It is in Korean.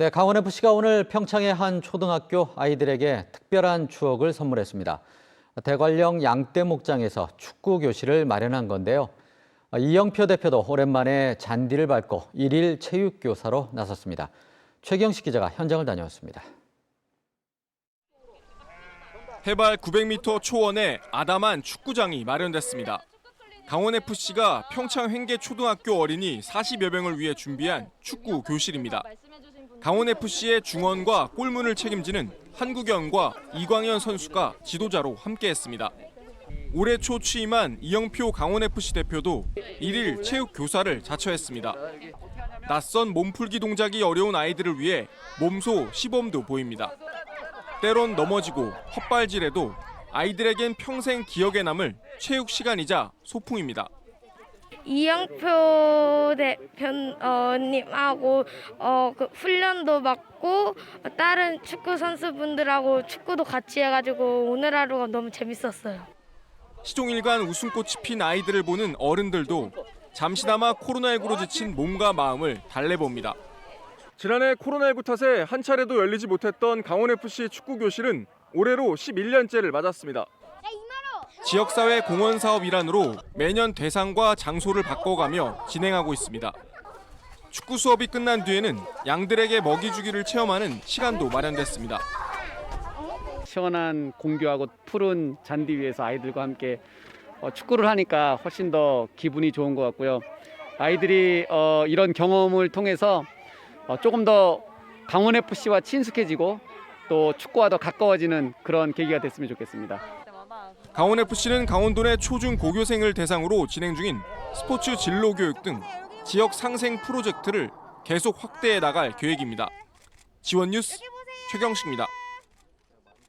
네, 강원FC가 오늘 평창의 한 초등학교 아이들에게 특별한 추억을 선물했습니다. 대관령 양떼 목장에서 축구 교실을 마련한 건데요. 이영표 대표도 오랜만에 잔디를 밟고 일일 체육 교사로 나섰습니다. 최경식 기자가 현장을 다녀왔습니다. 해발 900m 초원에 아담한 축구장이 마련됐습니다. 강원FC가 평창 횡계 초등학교 어린이 40여 명을 위해 준비한 축구 교실입니다. 강원FC의 중원과 골문을 책임지는 한국영과 이광현 선수가 지도자로 함께했습니다. 올해 초 취임한 이영표 강원FC 대표도 일일 체육 교사를 자처했습니다. 낯선 몸풀기 동작이 어려운 아이들을 위해 몸소 시범도 보입니다. 때론 넘어지고 헛발질해도 아이들에겐 평생 기억에 남을 체육 시간이자 소풍입니다. 이영표 대표님하고 어, 그 훈련도 받고 다른 축구 선수분들하고 축구도 같이 해가지고 오늘 하루가 너무 재밌었어요. 시종일관 웃음꽃이 핀 아이들을 보는 어른들도 잠시나마 코로나19로 지친 몸과 마음을 달래봅니다. 지난해 코로나19 탓에 한 차례도 열리지 못했던 강원FC 축구 교실은 올해로 11년째를 맞았습니다. 지역사회 공헌 사업 일환으로 매년 대상과 장소를 바꿔가며 진행하고 있습니다. 축구 수업이 끝난 뒤에는 양들에게 먹이 주기를 체험하는 시간도 마련됐습니다. 시원한 공교하고 푸른 잔디 위에서 아이들과 함께 어, 축구를 하니까 훨씬 더 기분이 좋은 것 같고요. 아이들이 어, 이런 경험을 통해서 어, 조금 더 강원 FC와 친숙해지고 또 축구와 더 가까워지는 그런 계기가 됐으면 좋겠습니다. 강원FC는 강원도 내 초중 고교생을 대상으로 진행 중인 스포츠 진로 교육 등 지역 상생 프로젝트를 계속 확대해 나갈 계획입니다. 지원 뉴스 최경식입니다.